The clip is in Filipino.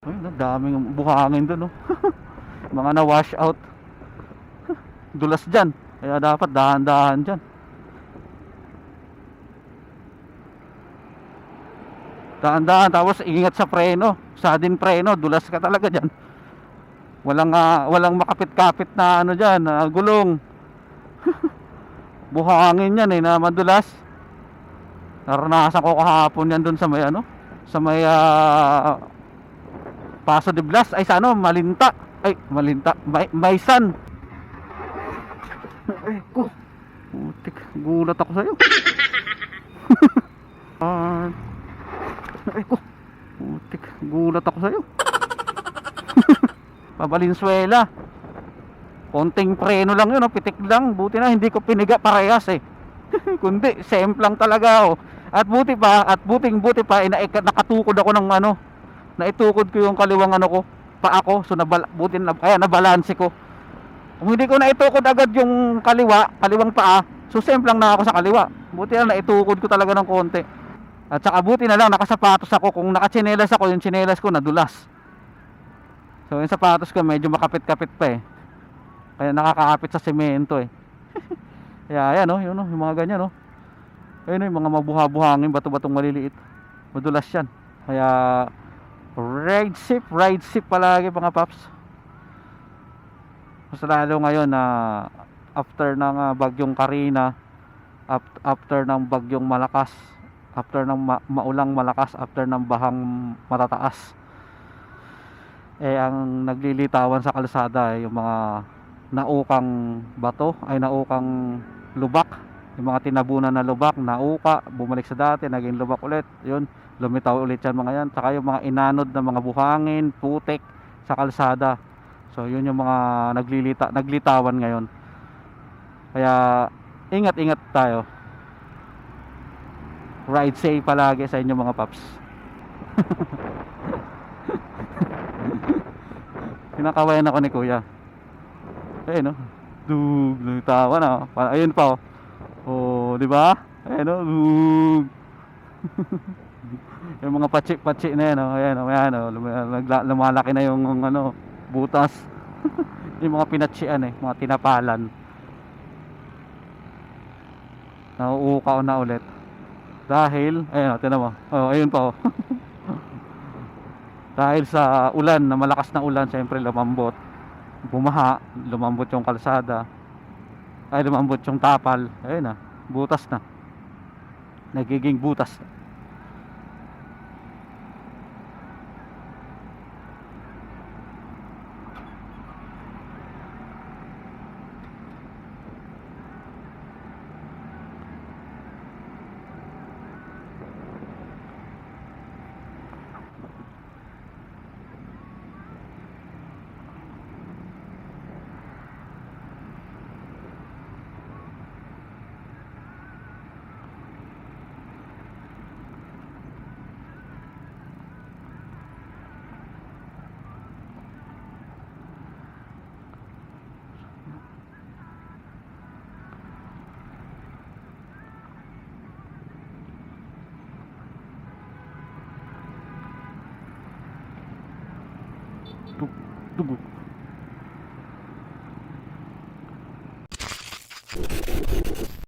Ay, daming buhangin doon, no? Mga na-wash out. Dulas dyan. Kaya dapat dahan-dahan dyan. Dahan-dahan, tapos ingat sa preno. Sudden preno, dulas ka talaga dyan. Walang, ah, walang makapit-kapit na ano dyan, na gulong. Buhangin yan eh, na madulas. Naranasan ko kahapon yan doon sa may ano, sa may ah, Paso de Blas ay sa ano, Malinta. Ay, Malinta, May, Maysan. Ay, ko. Putik, gulat ako sa'yo. Ah. Ay, ko. Putik, gulat ako sa'yo. Pabalinsuela. Konting preno lang yun, oh, pitik lang. Buti na hindi ko piniga parehas eh. Kundi, same lang talaga oh. At buti pa, at buting buti pa, ina nakatukod ako ng ano, naitukod ko yung kaliwang ano ko, pa ako, so nabal, buti na, kaya nabalanse ko. Kung hindi ko naitukod agad yung kaliwa, kaliwang paa, so same lang na ako sa kaliwa. Buti na naitukod ko talaga ng konti. At saka buti na lang nakasapatos ako, kung nakatsinelas ako, yung tsinelas ko nadulas. So yung sapatos ko medyo makapit-kapit pa eh. Kaya nakakapit sa semento eh. Kaya ayan oh, yun oh, yung mga ganyan oh. Ayun oh, yung mga mabuha-buhangin, bato-batong maliliit. Madulas yan. Kaya ride safe, ride safe palagi mga paps. Mas lalo ngayon na after ng ah, bagyong Karina, ap- after ng bagyong malakas, after ng ma- maulang malakas, after ng bahang matataas. Eh ang naglilitawan sa kalsada ay yung mga naukang bato, ay naukang lubak, yung mga tinabunan na lubak, nauka, bumalik sa dati, naging lubak ulit, yun, lumitaw ulit yan mga yan, saka yung mga inanod na mga buhangin, putik sa kalsada. So yun yung mga naglilita, naglitawan ngayon. Kaya ingat-ingat tayo. Ride safe palagi sa inyo mga paps. Kinakawayan ako ni kuya. Ayun no. Dug, nagtawa na. Pa- Ayun pa oh. Oh, di ba? Ayun no. Dug. yung mga patsi-patsi na yan oh. Ayan oh, ayan oh. Lum- nagla- lumalaki na yung ano, butas. yung mga pinatsian eh, mga tinapalan. Nauuka ko na ulit. Dahil, ayun oh, tinan mo. Oh, ayun pa oh. Dahil sa ulan, na malakas na ulan, siyempre lumambot. Bumaha, lumambot yung kalsada. Ay, lumambot yung tapal. Ayun na, butas na. Nagiging butas na. Dug, dug.